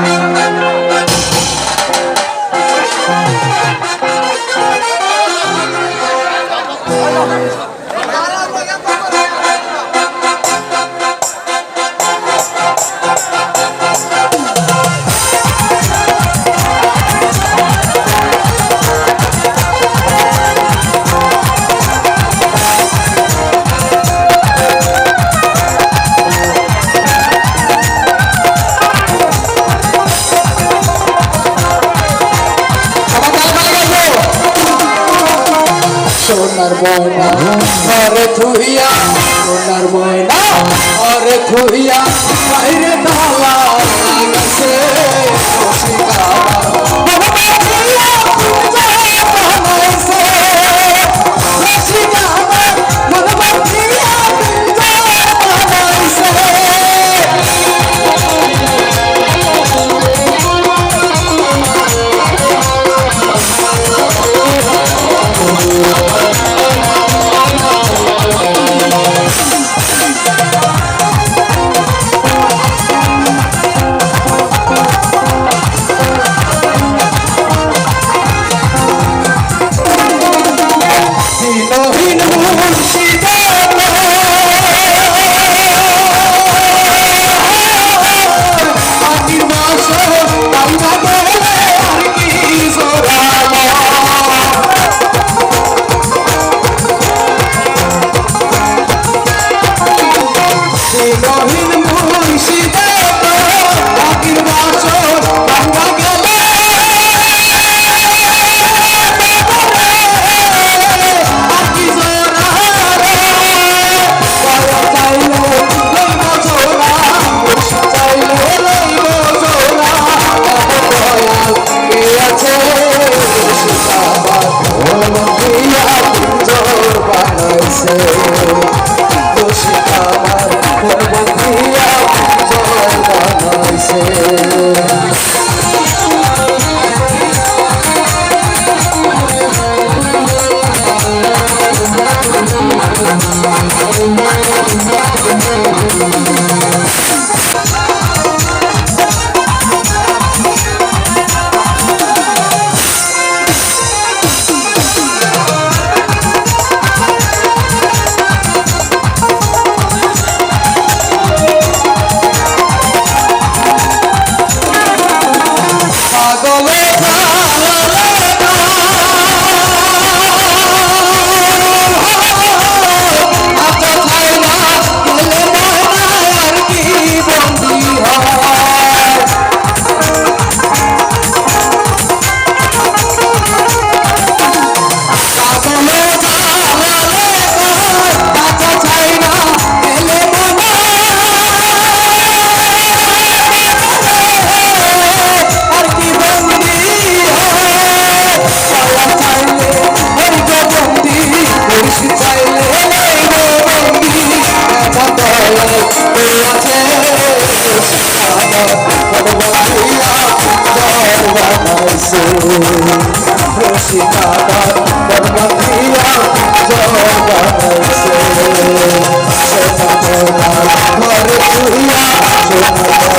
Música সোনার ময়না ঘরে থুইয়া সোনার ময়না ঘরে থুইয়া বাইরে তালা আছে রসিকাদার দম্পতিয়া জয় গাইছে সোনা ঘরে চুইয়া সোনা